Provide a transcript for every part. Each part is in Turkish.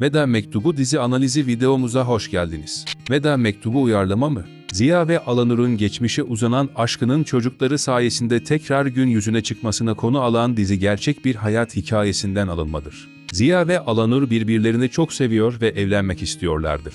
Veda Mektubu dizi analizi videomuza hoş geldiniz. Veda Mektubu uyarlama mı? Ziya ve Alanur'un geçmişe uzanan aşkının çocukları sayesinde tekrar gün yüzüne çıkmasına konu alan dizi gerçek bir hayat hikayesinden alınmadır. Ziya ve Alanur birbirlerini çok seviyor ve evlenmek istiyorlardır.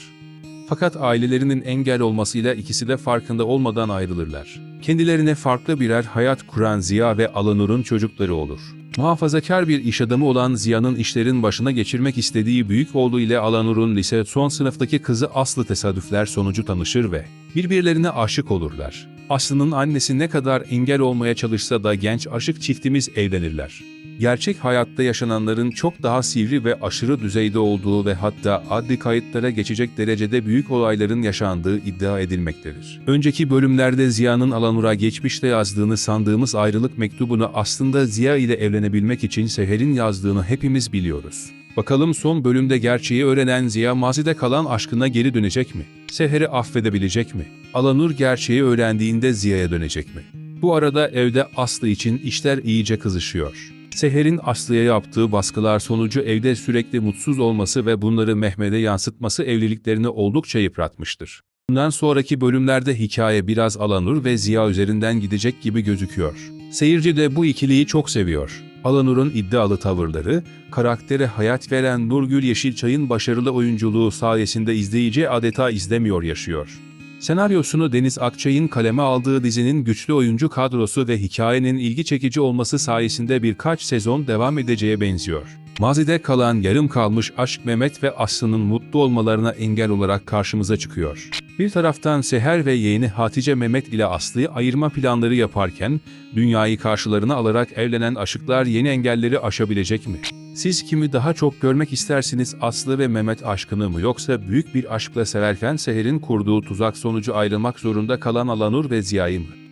Fakat ailelerinin engel olmasıyla ikisi de farkında olmadan ayrılırlar. Kendilerine farklı birer hayat kuran Ziya ve Alanur'un çocukları olur. Muhafazakar bir iş adamı olan Ziya'nın işlerin başına geçirmek istediği büyük oğlu ile Alanur'un lise son sınıftaki kızı Aslı tesadüfler sonucu tanışır ve birbirlerine aşık olurlar. Aslı'nın annesi ne kadar engel olmaya çalışsa da genç aşık çiftimiz evlenirler. Gerçek hayatta yaşananların çok daha sivri ve aşırı düzeyde olduğu ve hatta adli kayıtlara geçecek derecede büyük olayların yaşandığı iddia edilmektedir. Önceki bölümlerde Ziya'nın Alanur'a geçmişte yazdığını sandığımız ayrılık mektubunu aslında Ziya ile evlenebilmek için Seher'in yazdığını hepimiz biliyoruz. Bakalım son bölümde gerçeği öğrenen Ziya mazide kalan aşkına geri dönecek mi? Seher'i affedebilecek mi? Alanur gerçeği öğrendiğinde Ziya'ya dönecek mi? Bu arada evde Aslı için işler iyice kızışıyor. Seher'in Aslı'ya yaptığı baskılar sonucu evde sürekli mutsuz olması ve bunları Mehmet'e yansıtması evliliklerini oldukça yıpratmıştır. Bundan sonraki bölümlerde hikaye biraz Alanur ve Ziya üzerinden gidecek gibi gözüküyor. Seyirci de bu ikiliyi çok seviyor. Alanur'un iddialı tavırları, karaktere hayat veren Nurgül Yeşilçay'ın başarılı oyunculuğu sayesinde izleyici adeta izlemiyor yaşıyor. Senaryosunu Deniz Akçay'ın kaleme aldığı dizinin güçlü oyuncu kadrosu ve hikayenin ilgi çekici olması sayesinde birkaç sezon devam edeceğe benziyor. Mazide kalan yarım kalmış aşk Mehmet ve Aslı'nın mutlu olmalarına engel olarak karşımıza çıkıyor. Bir taraftan Seher ve yeğeni Hatice Mehmet ile Aslı'yı ayırma planları yaparken, dünyayı karşılarına alarak evlenen aşıklar yeni engelleri aşabilecek mi? Siz kimi daha çok görmek istersiniz Aslı ve Mehmet aşkını mı yoksa büyük bir aşkla severken Seher'in kurduğu tuzak sonucu ayrılmak zorunda kalan Alanur ve Ziya'yı mı?